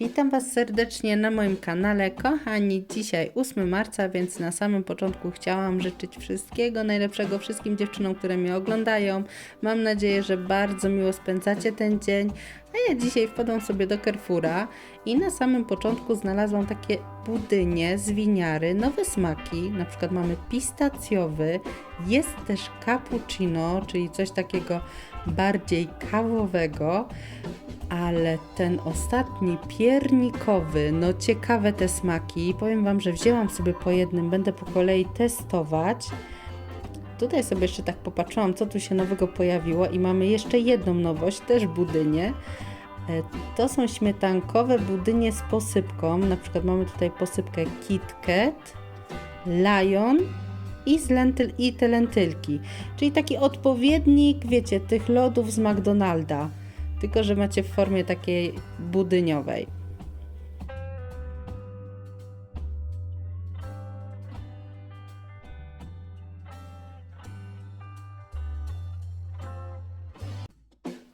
Witam Was serdecznie na moim kanale. Kochani, dzisiaj 8 marca, więc na samym początku chciałam życzyć wszystkiego najlepszego wszystkim dziewczynom, które mnie oglądają. Mam nadzieję, że bardzo miło spędzacie ten dzień. A ja dzisiaj wpadłam sobie do Carrefoura i na samym początku znalazłam takie budynie z winiary, nowe smaki. Na przykład mamy pistacjowy, jest też cappuccino, czyli coś takiego bardziej kawowego. Ale ten ostatni, piernikowy, no ciekawe te smaki. Powiem Wam, że wzięłam sobie po jednym, będę po kolei testować. Tutaj sobie jeszcze tak popatrzyłam, co tu się nowego pojawiło i mamy jeszcze jedną nowość, też budynie. E, To są śmietankowe budynie z posypką. Na przykład mamy tutaj posypkę KitKat, Lion i, z lentyl, i te lentylki. Czyli taki odpowiednik, wiecie, tych lodów z McDonalda tylko że macie w formie takiej budyniowej.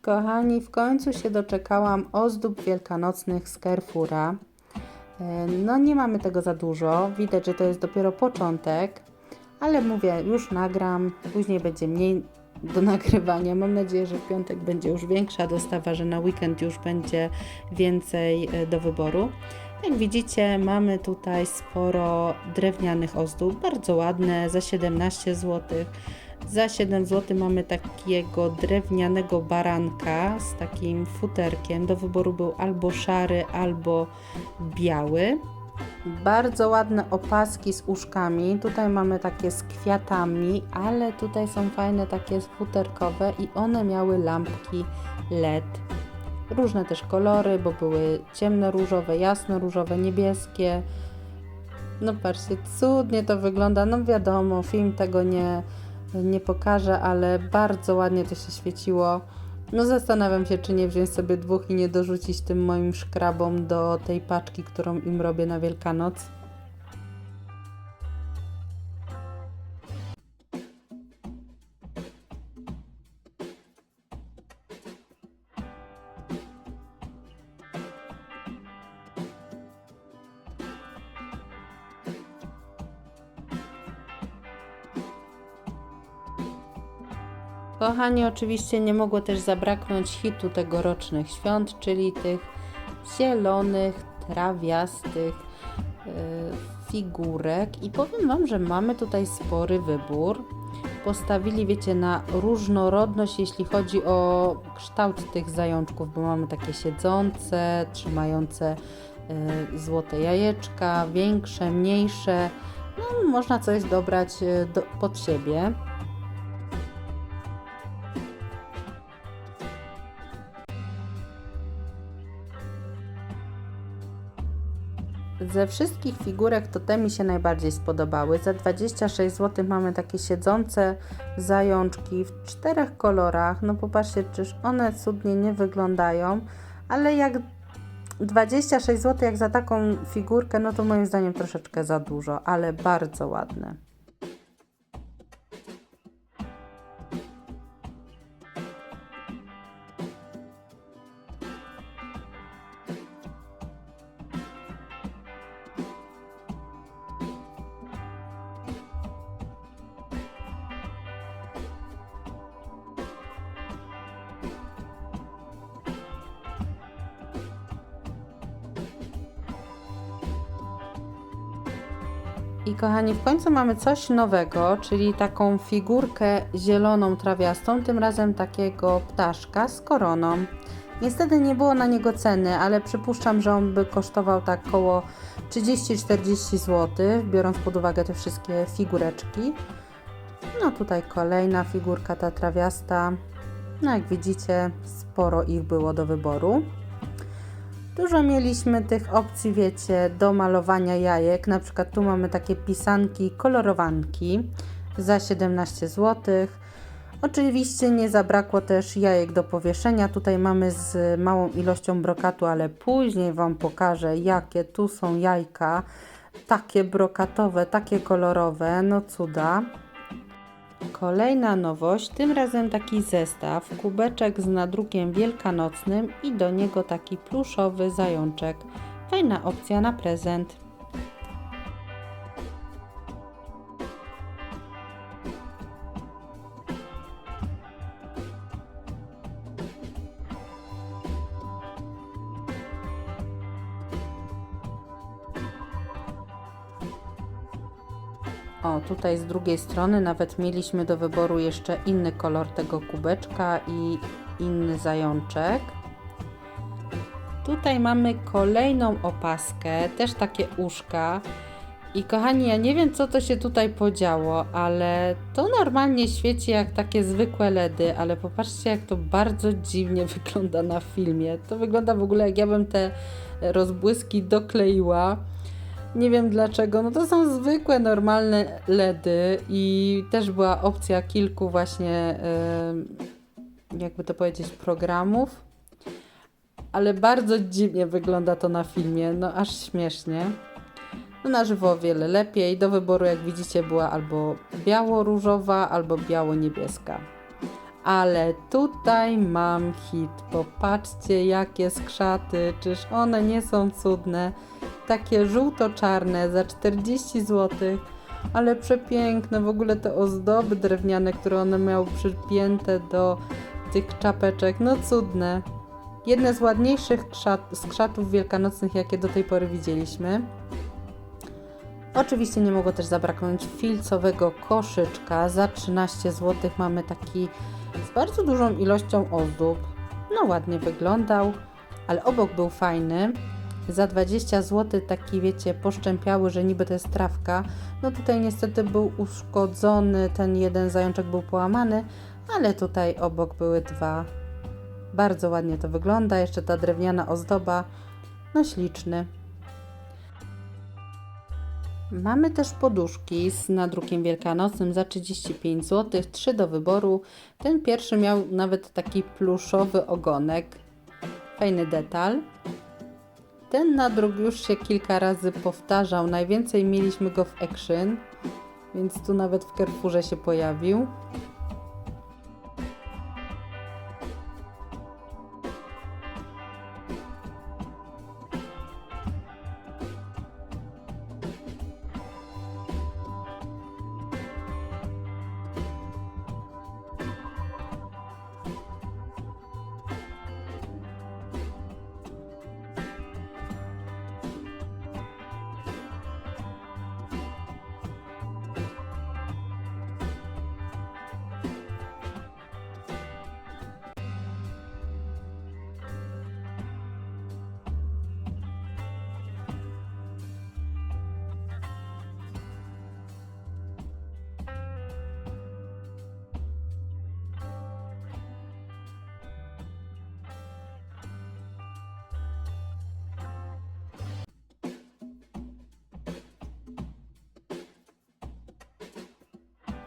Kochani, w końcu się doczekałam ozdób wielkanocnych z Carrefoura. E, No nie mamy tego za dużo, widać, że to jest dopiero początek, ale mówię, już nagram, później będzie mniej do nagrywania. Mam nadzieję, że w piątek będzie już większa dostawa, że na weekend już będzie więcej e, do wyboru. Jak widzicie, mamy tutaj sporo drewnianych ozdób, bardzo ładne, za 17 zł. Za 7 zł mamy takiego drewnianego baranka z takim futerkiem. Do wyboru był albo szary, albo biały. Bardzo ładne opaski z uszkami. Tutaj mamy takie z kwiatami, ale tutaj są fajne takie futerkowe i one miały lampki LED. Różne też kolory, bo były ciemne różowe, jasno różowe, niebieskie. No patrzcie, cudnie to wygląda. No wiadomo, film tego nie, nie pokaże, ale bardzo ładnie to się świeciło. No zastanawiam się, czy nie wziąć sobie dwóch i nie dorzucić tym moim szkrabom do tej paczki, którą im robię na Wielkanoc. Kochani, oczywiście nie mogło też zabraknąć hitu tegorocznych świąt, czyli tych zielonych, trawiastych e, figurek. I powiem Wam, że mamy tutaj spory wybór. Postawili, wiecie, na różnorodność, jeśli chodzi o kształt tych zajączków, bo mamy takie siedzące, trzymające e, złote jajeczka, większe, mniejsze. No, można coś dobrać e, do, pod siebie. Ze wszystkich figurek to te mi się najbardziej spodobały. Za 26 zł mamy takie siedzące zajączki w czterech kolorach. No popatrzcie, czyż one cudnie nie wyglądają, ale jak 26 zł jak za taką figurkę, no to moim zdaniem troszeczkę za dużo, ale bardzo ładne. Kochani, w końcu mamy coś nowego, czyli taką figurkę zieloną trawiastą, tym razem takiego ptaszka z koroną. Niestety nie było na niego ceny, ale przypuszczam, że on by kosztował tak około 30-40 zł, biorąc pod uwagę te wszystkie figureczki. No tutaj kolejna figurka ta trawiasta. No jak widzicie, sporo ich było do wyboru. Dużo mieliśmy tych opcji, wiecie, do malowania jajek. Na przykład tu mamy takie pisanki, kolorowanki za 17 zł. Oczywiście nie zabrakło też jajek do powieszenia. Tutaj mamy z małą ilością brokatu, ale później Wam pokażę, jakie tu są jajka. Takie brokatowe, takie kolorowe, no cuda. Kolejna nowość, tym razem taki zestaw, kubeczek z nadrukiem wielkanocnym i do niego taki pluszowy zajączek. Fajna opcja na prezent. Tutaj z drugiej strony nawet mieliśmy do wyboru jeszcze inny kolor tego kubeczka i inny zajączek. Tutaj mamy kolejną opaskę, też takie uszka. I kochani, ja nie wiem co to się tutaj podziało, ale to normalnie świeci jak takie zwykłe LEDy, ale popatrzcie jak to bardzo dziwnie wygląda na filmie. To wygląda w ogóle jak ja bym te rozbłyski dokleiła. Nie wiem dlaczego, no to są zwykłe, normalne LEDy i też była opcja kilku właśnie, jakby to powiedzieć, programów, ale bardzo dziwnie wygląda to na filmie, no aż śmiesznie. No na żywo o wiele lepiej, do wyboru jak widzicie była albo biało-różowa, albo biało-niebieska. Ale tutaj mam hit, popatrzcie jakie skrzaty, czyż one nie są cudne? Takie żółto-czarne za 40 zł, ale przepiękne. W ogóle te ozdoby drewniane, które one miały przypięte do tych czapeczek, no cudne. Jedne z ładniejszych krzat, skrzatów wielkanocnych, jakie do tej pory widzieliśmy. Oczywiście nie mogło też zabraknąć filcowego koszyczka. Za 13 zł mamy taki z bardzo dużą ilością ozdób. No ładnie wyglądał, ale obok był fajny za 20 zł taki, wiecie, poszczępiały, że niby to jest trawka. No tutaj niestety był uszkodzony, ten jeden zajączek był połamany, ale tutaj obok były dwa. Bardzo ładnie to wygląda, jeszcze ta drewniana ozdoba, no śliczny. Mamy też poduszki z nadrukiem wielkanocnym za 35 zł, trzy do wyboru. Ten pierwszy miał nawet taki pluszowy ogonek. Fajny detal. Ten nadruk już się kilka razy powtarzał. Najwięcej mieliśmy go w Action, więc tu nawet w Carrefourze się pojawił.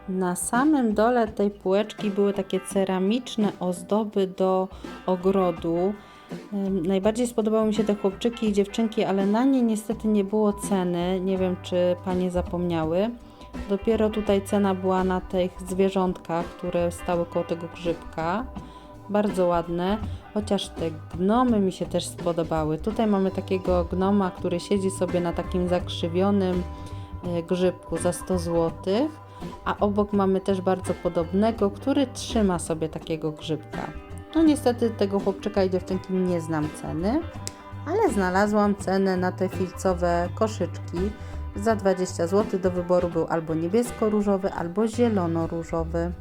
Na samym dole tej półeczki były takie ceramiczne ozdoby do ogrodu. Najbardziej spodobały mi się te chłopczyki i dziewczynki, ale na nie niestety nie było ceny. Nie wiem, czy panie zapomniały. Dopiero tutaj cena była na tych zwierzątkach, które stały koło tego grzybka. Bardzo ładne, chociaż te gnomy mi się też spodobały. Tutaj mamy takiego gnoma, który siedzi sobie na takim zakrzywionym e, grzybku za 100 złotych a obok mamy też bardzo podobnego, który trzyma sobie takiego grzybka. No niestety tego chłopczyka i dziewczynki nie znam ceny, ale znalazłam cenę na te filcowe koszyczki. Za 20 zł do wyboru był albo niebiesko-różowy, albo zielono-różowy.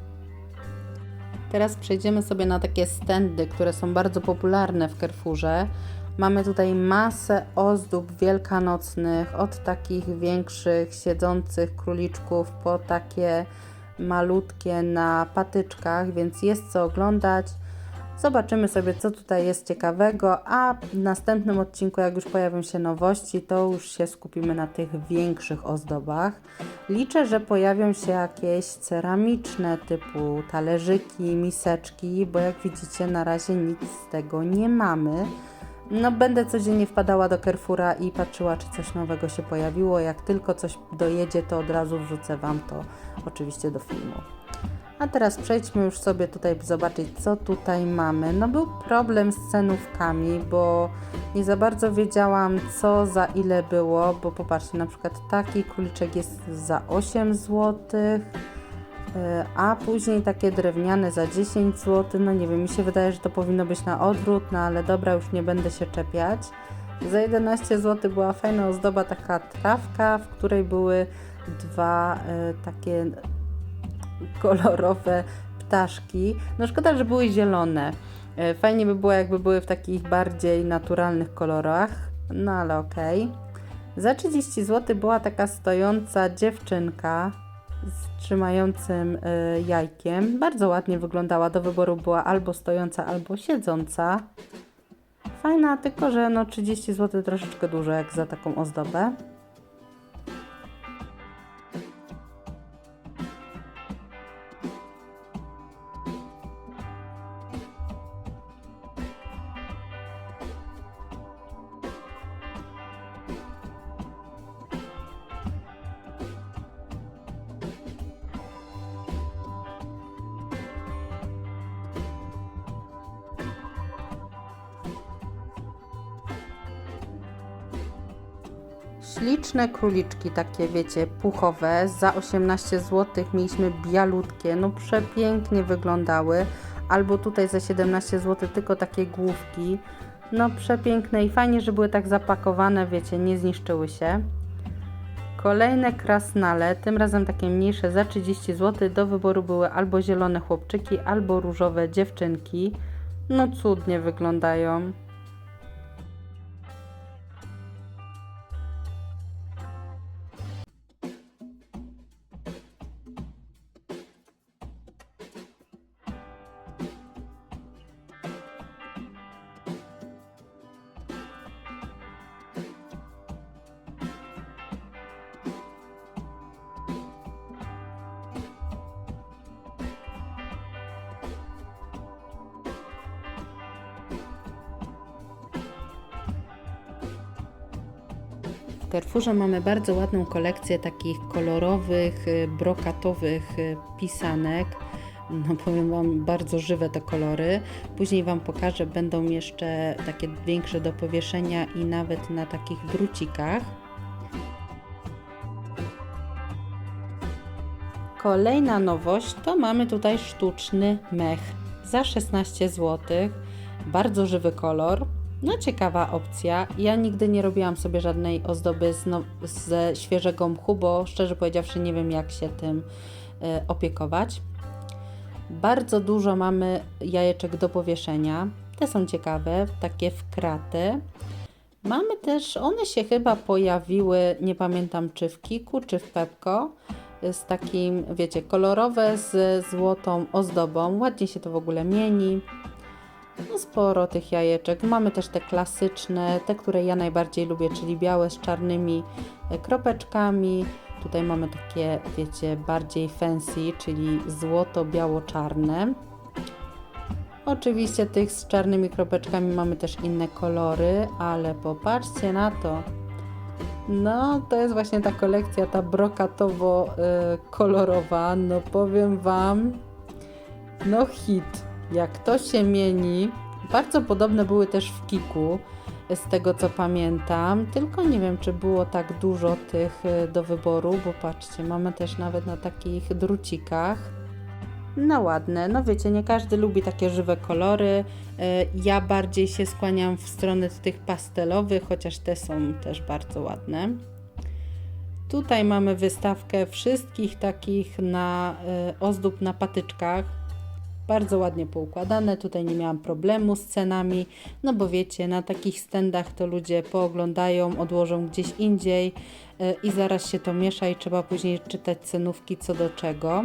Teraz przejdziemy sobie na takie stędy, które są bardzo popularne w Carrefourze. Mamy tutaj masę ozdób wielkanocnych, od takich większych, siedzących króliczków po takie malutkie na patyczkach, więc jest co oglądać. Zobaczymy sobie, co tutaj jest ciekawego, a w następnym odcinku, jak już pojawią się nowości, to już się skupimy na tych większych ozdobach. Liczę, że pojawią się jakieś ceramiczne typu talerzyki, miseczki, bo jak widzicie, na razie nic z tego nie mamy. No, będę codziennie wpadała do Carrefoura i patrzyła, czy coś nowego się pojawiło. Jak tylko coś dojedzie, to od razu wrzucę Wam to oczywiście do filmu. A teraz przejdźmy już sobie tutaj zobaczyć, co tutaj mamy. No był problem z cenówkami, bo nie za bardzo wiedziałam, co za ile było, bo popatrzcie, na przykład taki króliczek jest za 8 zł, a później takie drewniane za 10 zł. No nie wiem, mi się wydaje, że to powinno być na odwrót, no ale dobra, już nie będę się czepiać. Za 11 zł była fajna ozdoba, taka trawka, w której były dwa e, takie kolorowe ptaszki. No szkoda, że były zielone. E, Fajnie by było, jakby były w takich bardziej naturalnych kolorach, no ale okej. Za 30 zł była taka stojąca dziewczynka z trzymającym e, jajkiem. Bardzo ładnie wyglądała. Do wyboru była albo stojąca, albo siedząca. Fajna, tylko że no 30 zł troszeczkę dużo jak za taką ozdobę. Śliczne króliczki, takie wiecie, puchowe, za 18 zł mieliśmy bialutkie, no przepięknie wyglądały. Albo tutaj za 17 zł tylko takie główki, no przepiękne i fajnie, że były tak zapakowane, wiecie, nie zniszczyły się. Kolejne krasnale, tym razem takie mniejsze za 30 zł. Do wyboru były albo zielone chłopczyki, albo różowe dziewczynki. No cudnie wyglądają. Carrefourze mamy bardzo ładną kolekcję takich kolorowych, y, brokatowych y, pisanek. No powiem Wam, bardzo żywe te kolory. Później Wam pokażę, będą jeszcze takie większe do powieszenia i nawet na takich drucikach. Kolejna nowość to mamy tutaj sztuczny mech za 16 zł. Bardzo żywy kolor. No ciekawa opcja. Ja nigdy nie robiłam sobie żadnej ozdoby z no, ze świeżego mchu, bo szczerze powiedziawszy nie wiem jak się tym e, opiekować. Bardzo dużo mamy jajeczek do powieszenia. Te są ciekawe, takie w kraty. Mamy też, one się chyba pojawiły, nie pamiętam czy w Kiku, czy w Pepko, z takim, wiecie, kolorowe z złotą ozdobą. Ładnie się to w ogóle mieni. No sporo tych jajeczek. Mamy też te klasyczne, te, które ja najbardziej lubię, czyli białe z czarnymi e, kropeczkami. Tutaj mamy takie, wiecie, bardziej fancy, czyli złoto-biało-czarne. Oczywiście tych z czarnymi kropeczkami mamy też inne kolory, ale popatrzcie na to. No, to jest właśnie ta kolekcja, ta brokatowo-kolorowa. No powiem Wam, no hit. Jak to się mieni. Bardzo podobne były też w Kiku, z tego co pamiętam. Tylko nie wiem, czy było tak dużo tych y, do wyboru, bo patrzcie, mamy też nawet na takich drucikach. No ładne, no wiecie, nie każdy lubi takie żywe kolory. Y, Ja bardziej się skłaniam w stronę tych pastelowych, chociaż te są też bardzo ładne. Tutaj mamy wystawkę wszystkich takich na y, ozdób na patyczkach. Bardzo ładnie poukładane, tutaj nie miałam problemu z cenami, no bo wiecie, na takich stendach to ludzie pooglądają, odłożą gdzieś indziej y, i zaraz się to miesza i trzeba później czytać cenówki co do czego.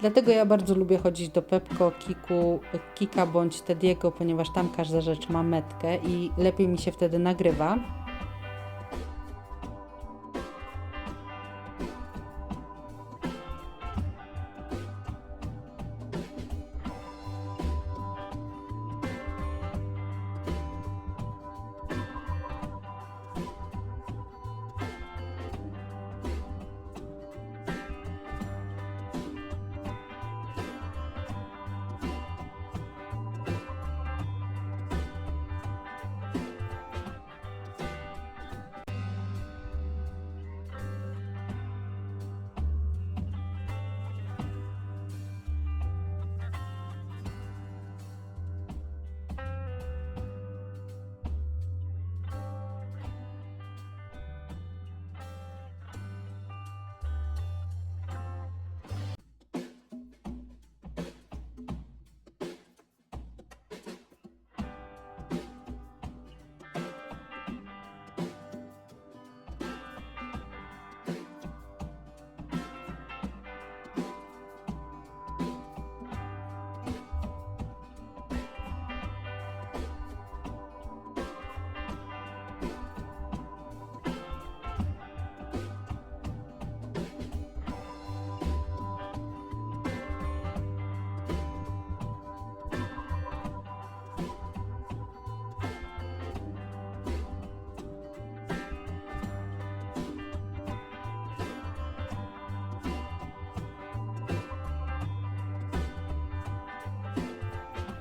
Dlatego ja bardzo lubię chodzić do Pepko, Kiku, Kika bądź Tediego, ponieważ tam każda rzecz ma metkę i lepiej mi się wtedy nagrywa.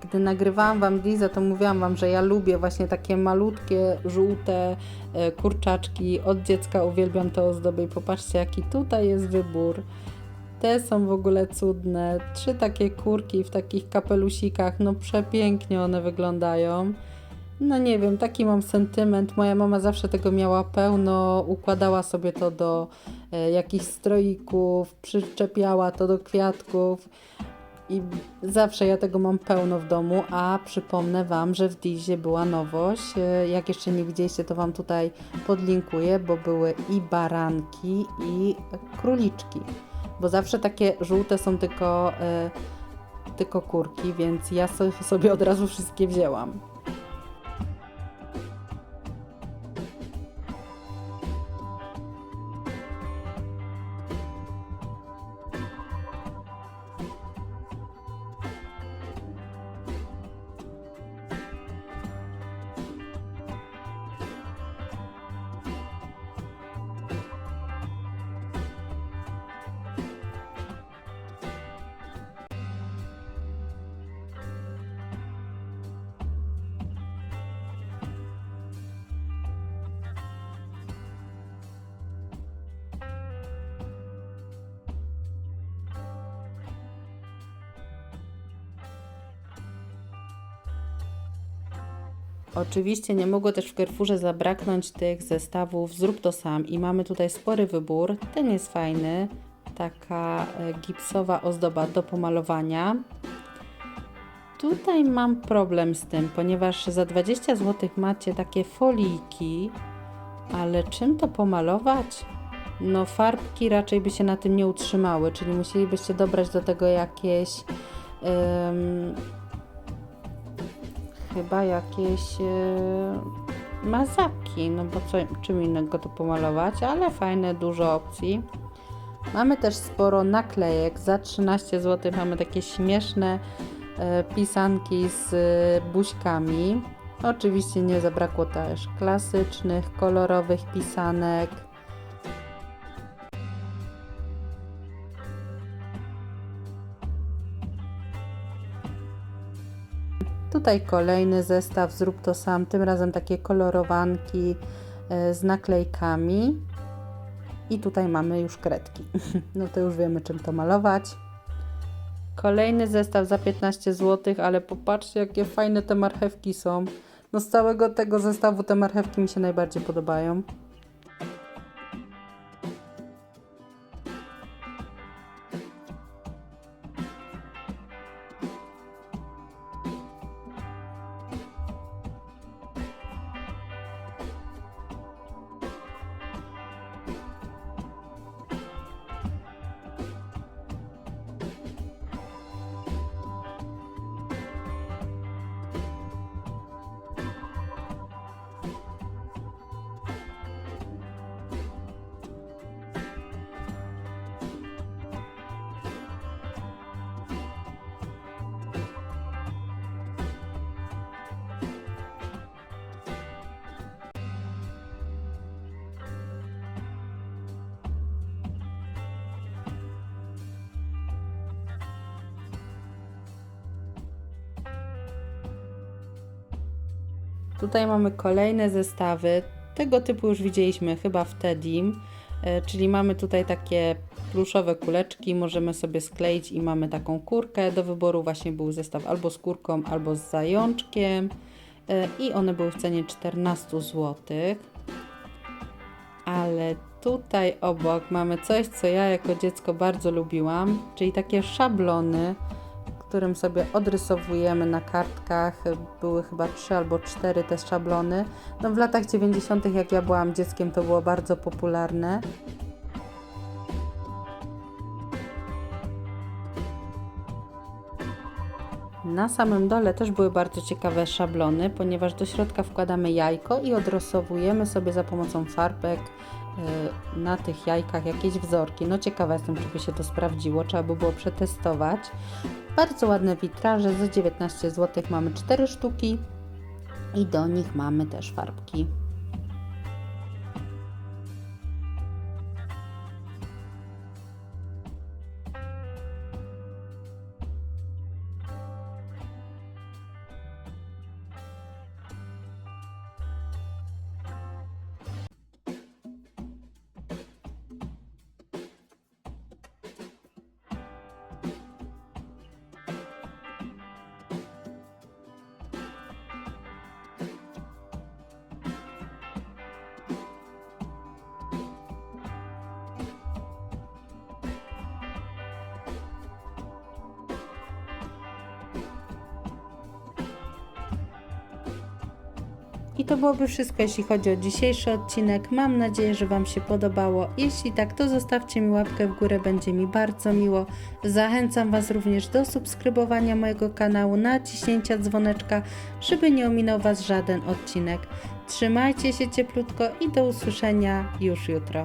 Gdy nagrywałam Wam Liza, to mówiłam Wam, że ja lubię właśnie takie malutkie, żółte e, kurczaczki. Od dziecka uwielbiam te ozdoby i popatrzcie, jaki tutaj jest wybór. Te są w ogóle cudne. Trzy takie kurki w takich kapelusikach, no przepięknie one wyglądają. No nie wiem, taki mam sentyment. Moja mama zawsze tego miała pełno, układała sobie to do e, jakichś stroików, przyczepiała to do kwiatków i zawsze ja tego mam pełno w domu, a przypomnę Wam, że w Dizie była nowość. E, Jak jeszcze nie widzieliście, to Wam tutaj podlinkuję, bo były i baranki, i króliczki. Bo zawsze takie żółte są tylko, e, tylko kurki, więc ja so- sobie od razu wszystkie wzięłam. Oczywiście nie mogło też w Carrefourze zabraknąć tych zestawów Zrób to sam i mamy tutaj spory wybór. Ten jest fajny, taka e, gipsowa ozdoba do pomalowania. Tutaj mam problem z tym, ponieważ za 20 zł macie takie folijki, ale czym to pomalować? No farbki raczej by się na tym nie utrzymały, czyli musielibyście dobrać do tego jakieś chyba jakieś e, mazaki, no bo co, czym innego to pomalować, ale fajne, dużo opcji. Mamy też sporo naklejek, za 13 zł mamy takie śmieszne e, pisanki z e, buźkami. Oczywiście nie zabrakło też klasycznych, kolorowych pisanek. Tutaj kolejny zestaw, zrób to sam, tym razem takie kolorowanki e, z naklejkami. I tutaj mamy już kredki. No to już wiemy czym to malować. Kolejny zestaw za 15 zł, ale popatrzcie jakie fajne te marchewki są. No z całego tego zestawu te marchewki mi się najbardziej podobają. Tutaj mamy kolejne zestawy. Tego typu już widzieliśmy chyba w Tedim. E, Czyli mamy tutaj takie pluszowe kuleczki, możemy sobie skleić i mamy taką kurkę. Do wyboru właśnie był zestaw albo z kurką, albo z zajączkiem. E, I one były w cenie 14 zł. Ale tutaj obok mamy coś, co ja jako dziecko bardzo lubiłam, czyli takie szablony, którym sobie odrysowujemy na kartkach. Były chyba trzy albo cztery te szablony. No w latach 90., jak ja byłam dzieckiem, to było bardzo popularne. Na samym dole też były bardzo ciekawe szablony, ponieważ do środka wkładamy jajko i odrysowujemy sobie za pomocą farbek na tych jajkach jakieś wzorki. No ciekawa jestem, czy by się to sprawdziło, trzeba by było przetestować. Bardzo ładne witraże, za 19 zł mamy 4 sztuki i do nich mamy też farbki. To byłoby wszystko, jeśli chodzi o dzisiejszy odcinek. Mam nadzieję, że Wam się podobało. Jeśli tak, to zostawcie mi łapkę w górę, będzie mi bardzo miło. Zachęcam Was również do subskrybowania mojego kanału, naciśnięcia dzwoneczka, żeby nie ominął Was żaden odcinek. Trzymajcie się cieplutko i do usłyszenia już jutro.